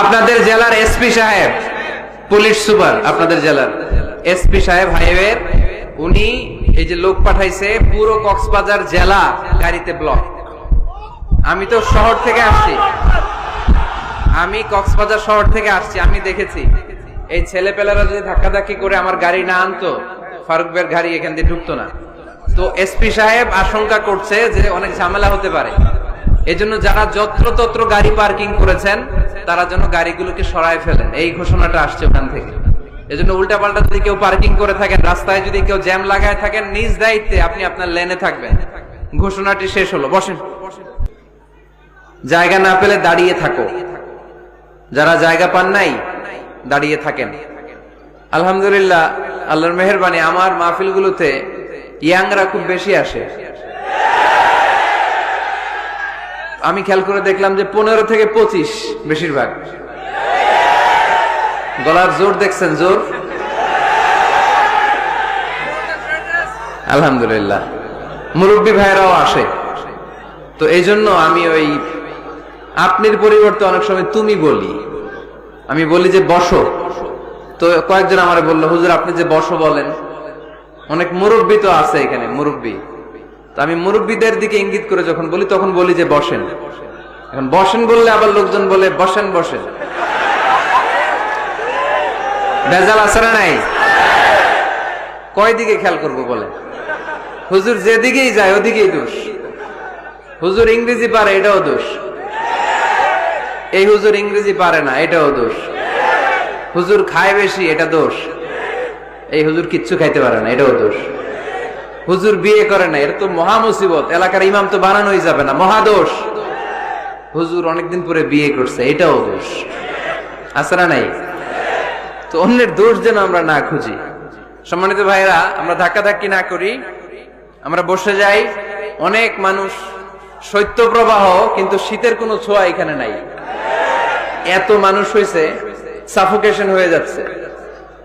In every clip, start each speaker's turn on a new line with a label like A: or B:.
A: আপনাদের জেলার এসপি সাহেব, পুলিশ সুপার, আপনাদের জেলার এসপি সাহেব হাইওয়ের উনি এই যে লোক পাঠাইছে, পুরো কক্সবাজার জেলা গাড়িতে ব্লক আমি তো শহর থেকে আসছি। আমি কক্সবাজার শহর থেকে আসছি, আমি দেখেছি। এই ছেলেপেলারা যদি ধাক্কাধাক্কি করে আমার গাড়ি না আনতো, ফারুক বের গাড়ি এখান দিয়ে ঢুকতো না। তো এসপি সাহেব আশঙ্কা করছে যে অনেক ঝামেলা হতে পারে। এজন্য যারা যত্রতত্র গাড়ি পার্কিং করেছেন, তারা যেন গাড়িগুলোকে সরায় ফেলেন। এই ঘোষণাটা আসছে ওখান থেকে। উল্টাপাল্টা যদি কেউ পার্কিং করে থাকেন, রাস্তায় যদি কেউ জ্যাম লাগায় থাকেন, নিজ দায়িত্বে আপনি আপনার লেনে থাকবেন। ঘোষণাটি শেষ হলো। বসেন। জায়গা না পেলে দাঁড়িয়ে থাকো। যারা জায়গা পান নাই, দাঁড়িয়ে থাকেন। আলহামদুলিল্লাহ, আল্লাহর মেহরবানি, আমার মাহফিলগুলোতে ইয়াংরা খুব বেশি আসে। আমি খেয়াল করে দেখলাম যে পনেরো থেকে পঁচিশ বেশিরভাগ। গলার জোর দেখছেন, জোর? আলহামদুলিল্লাহ। মুরব্বী ভাইরাও আসে। তো এই জন্য আমি ওই আপনির পরিবর্তে অনেক সময় তুমি বলি। আমি বলি যে বসো। তো কয়েকজন আমার বলল, হুজুর, আপনি যে বসো বলেন। অনেক মুরব্বী তো আছে এখানে, মুরব্বী। আমি মুরব্বীদের দিকে ইঙ্গিত করে যখন বলি, তখন বলি যে বসেন। এখন বসেন বললে আবার লোকজন বলে, বসেন বসেন। বেজাল আছে না নাই? কয় দিকে খেয়াল করব বলে? হুজুর যেদিকেই যায়, ওদিকেই দোষ। হুজুর ইংরেজি পারে, এটাও দোষ। এই হুজুর ইংরেজি পারে না, এটাও দোষ। হুজুর খায় বেশি, এটা দোষ। এই হুজুর কিচ্ছু খাইতে পারে না, এটাও দোষ। হুজুর বিয়ে করে না এটা তো মহা মুসিবত। এলাকার ইমাম তো বানানোই যাবে না মহাদোষ হুজুর অনেকদিন পরে বিয়ে করছে, এটাও দোষ। আছে না নাই? তো অন্যের দোষ যেন আমরা না খুঁজি। সম্মানিত ভাইরা আমরা ধাক্কাধাক্কি না করি। আমরা বসে যাই। অনেক মানুষ, শৈত্য প্রবাহ, কিন্তু শীতের কোনো ছোঁয়া এখানে নাই। এত মানুষ হয়েছে সাফোকেশন হয়ে যাচ্ছে।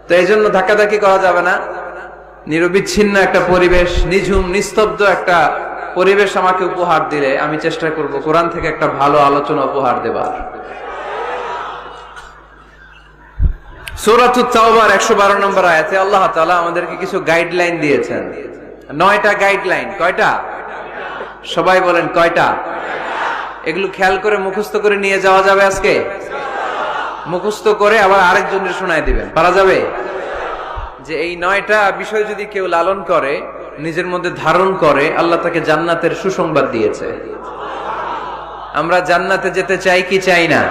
A: তো এই জন্য ধাক্কাধাক্কি করা যাবে না। নিরবিচ্ছিন্ন একটা পরিবেশ, নিঝুম, নিস্তব্ধ একটা পরিবেশ আমাকে উপহার দিলে, আমি চেষ্টা করব কোরআন থেকে একটা ভালো আলোচনা উপহার দেবার। সৌরাতুত তাওবার একশো বারো নম্বর আয়াতে আল্লাহ তাআলা আমাদেরকে কিছু গাইডলাইন দিয়েছেন। নয়টা গাইডলাইন কয়টা? সবাই বলেন কয়টা? এগুলো খেয়াল করে করে নিয়ে যাওয়া যাবে আজকে? মুখস্থ করে আবার আরেকজনের শোনায় দিবেন। পারা যাবে? যে এই নয়টা বিষয় যদি কেউ লালন করে, নিজের মধ্যে ধারণ করে, আল্লাহ তাকে জান্নাতের সুসংবাদ দিয়েছে। আমরা জান্নাতে যেতে চাই কি চাই না?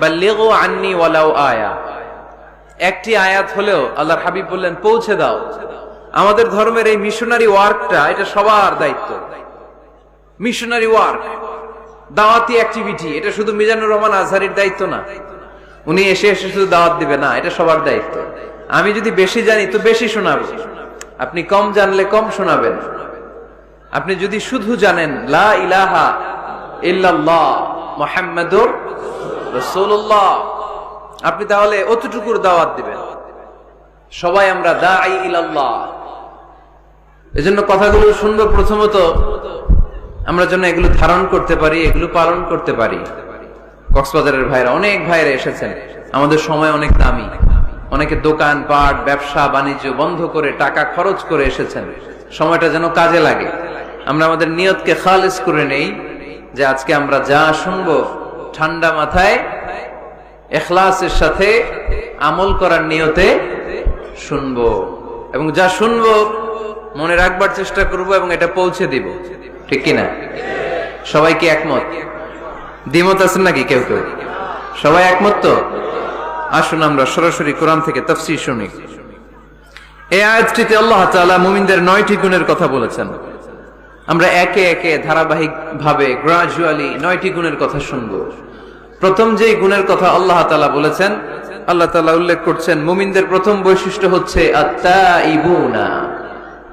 A: বা লেগো আন্নি ওয়ালাও আয়া। একটি আয়াত হলেও আল্লাহর হাবিব বললেন, পৌঁছে দাও। আমাদের ধর্মের এই মিশনারি ওয়ার্কটা, এটা সবার দায়িত্ব। মিশনারি ওয়ার্ক, দাওয়াতি অ্যাক্টিভিটি, এটা শুধু মিজানুর রহমান আজহারির দায়িত্ব না। উনি এসে এসে শুধু দাওয়াত দিবে না, এটা সবার দায়িত্ব। আমি যদি বেশি জানি, তো বেশি শোনাবো। আপনি কম জানলে কম শোনাবেন। আপনি যদি শুধু জানেন, লা ইলাহা আপনি তাহলে অতটুকুর দাওয়াত দিবেন। সবাই আমরা দা ইলাল্লাহ। এজন্য কথাগুলো শুনব প্রথমত, আমরা যেন এগুলো ধারণ করতে পারি, এগুলো পালন করতে পারি। কক্সবাজারের ভাইরা, অনেক ভাইরা এসেছেন। আমাদের সময় অনেক দামি। অনেকে দোকান, পাট, ব্যবসা, বাণিজ্য বন্ধ করে টাকা খরচ করে এসেছেন। সময়টা যেন কাজে লাগে। আমরা আমাদের নিয়তকে খালেজ করে নেই যে আজকে আমরা যা শুনব ঠান্ডা মাথায় এখলাসের সাথে আমল করার নিয়তে শুনব। এবং যা শুনব মনে রাখবার চেষ্টা করব এবং এটা পৌঁছে দিব। ঠিক কিনা? সবাই কি একমত? দ্বিমত আছেন নাকি কেউ কেউ? সবাই একমত তো? আসুন আমরা সরাসরি কোরআন থেকে তফসির শুনি। এই আয়াতটিতে আল্লাহ তাআলা মুমিনদের নয়টি গুণের কথা বলেছেন। আমরা একে একে ধারাবাহিক ভাবে গ্রাজুয়ালি নয়টি গুণের কথা শুনব। প্রথম যেই গুণের কথা আল্লাহ তাআলা বলেছেন, আল্লাহ তাআলা উল্লেখ করছেন, মুমিনদের প্রথম বৈশিষ্ট্য হচ্ছে আত্মা ইবুনা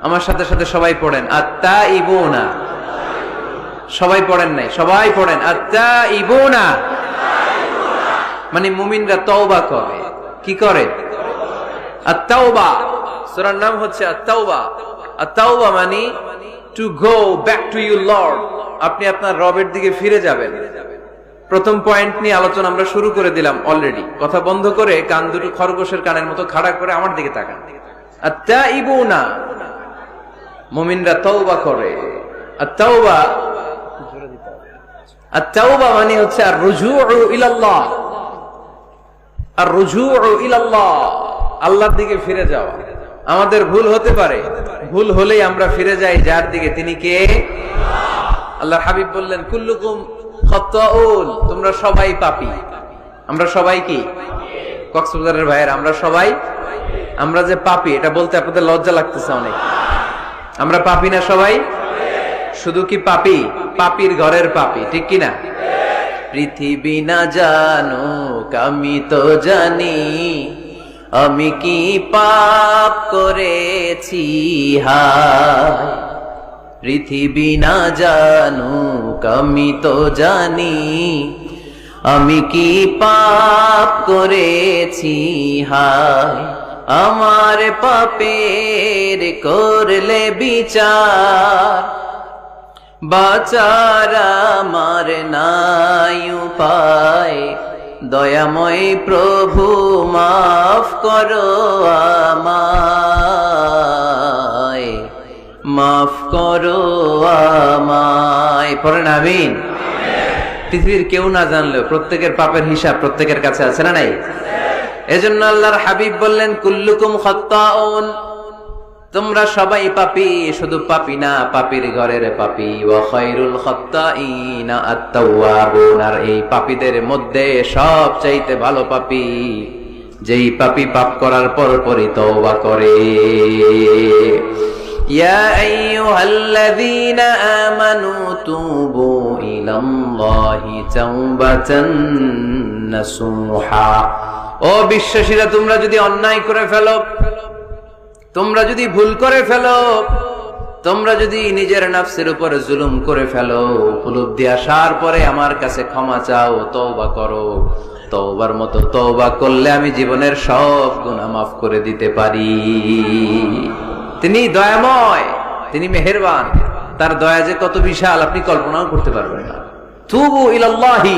A: আমার সাথে সাথে সবাই পড়েন আত্মা ইবুনা সবাই পড়েন নাই, সবাই পড়েন আত্মা ইবুনা মানে মুমিনরা তওবা করে। কি করে? আত্তাওবা। সূরার নাম হচ্ছে আত্তাওবা। আত্তাওবা মানে to go back to you Lord আপনি আপনার রবের দিকে ফিরে যাবেন। প্রথম পয়েন্ট নিয়ে আলোচনা আমরা শুরু করে দিলাম অলরেডি কথা বন্ধ করে কান দুটো খরগোশের কানের মতো খাড়া করে আমার দিকে তাকান। আত্মা ইবুনা মুমিনরা তওবা করে। আর তওবা মানে হচ্ছে আর রুজু ইলাল্লাহ। আর রুজু ইলাল্লাহ, আল্লাহর দিকে ফিরে যাওয়া। আমাদের ভুল হতে পারে। ভুল হলেই আমরা ফিরে যাই, যার দিকে তিনি কে? আল্লাহ হাবিব বললেন, কুল্লুকুম তোমরা সবাই পাপি। আমরা সবাই কি? কক্সবাজারের ভাইয়ের, আমরা সবাই? আমরা যে পাপি, এটা বলতে আপনাদের লজ্জা লাগতেছে অনেক। আমরা পাপি না সবাই? শুধু কি পাপি? পাপির ঘরের পাপি, ঠিক কি না পৃথিবী না জানো আমি তো জানি আমি কি পাপ করেছি পৃথিবী না জানো আমি তো জানি আমি কি পাপ করেছি, হায়। আমার পাপের করলে বিচার বাচার আমার নাই উপায়। দয়াময় প্রভু, মাফ করো আমায়। মাফ করো আমায়। পড়েন পৃথিবীর কেউ না জানলেও প্রত্যেকের পাপের হিসাব প্রত্যেকের কাছে আছে না নাই? এজন্য আল্লাহর হাবিব বললেন, কুল্লুকুম খত্তাউন। তোমরা সবাই পাপি, শুধু পাপি না, পাপির ঘরের পাপি। আর এই পাপীদের মধ্যে সব চাইতে ভালো পাপি, যেই পাপি পাপ করার পর পরই তওবা করে। আমানু ও বিশ্বাসীরা, তোমরা যদি অন্যায় করে ফেলো তোমরা যদি ভুল করে ফেলো, তোমরা যদি নিজের নাফসের উপরে জুলুম করে ফেলো উপলব্ধি আসার পরে আমার কাছে ক্ষমা চাও, তওবা করো। তওবার মতো তওবা করলে আমি জীবনের সব গুনাহ মাফ করে দিতে পারি। তিনি দয়াময়, তিনি মেহেরবান, তার দয়া যে কত বিশাল, আপনি কল্পনাও করতে পারবেন না। তুবু ইলাল্লাহি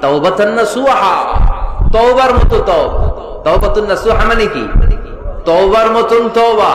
A: তাওবাতান নাসুহা, তওবার মতো তওবা। তাওবাতুন নাসুহা মানে কি? তওবার মতন তওবা।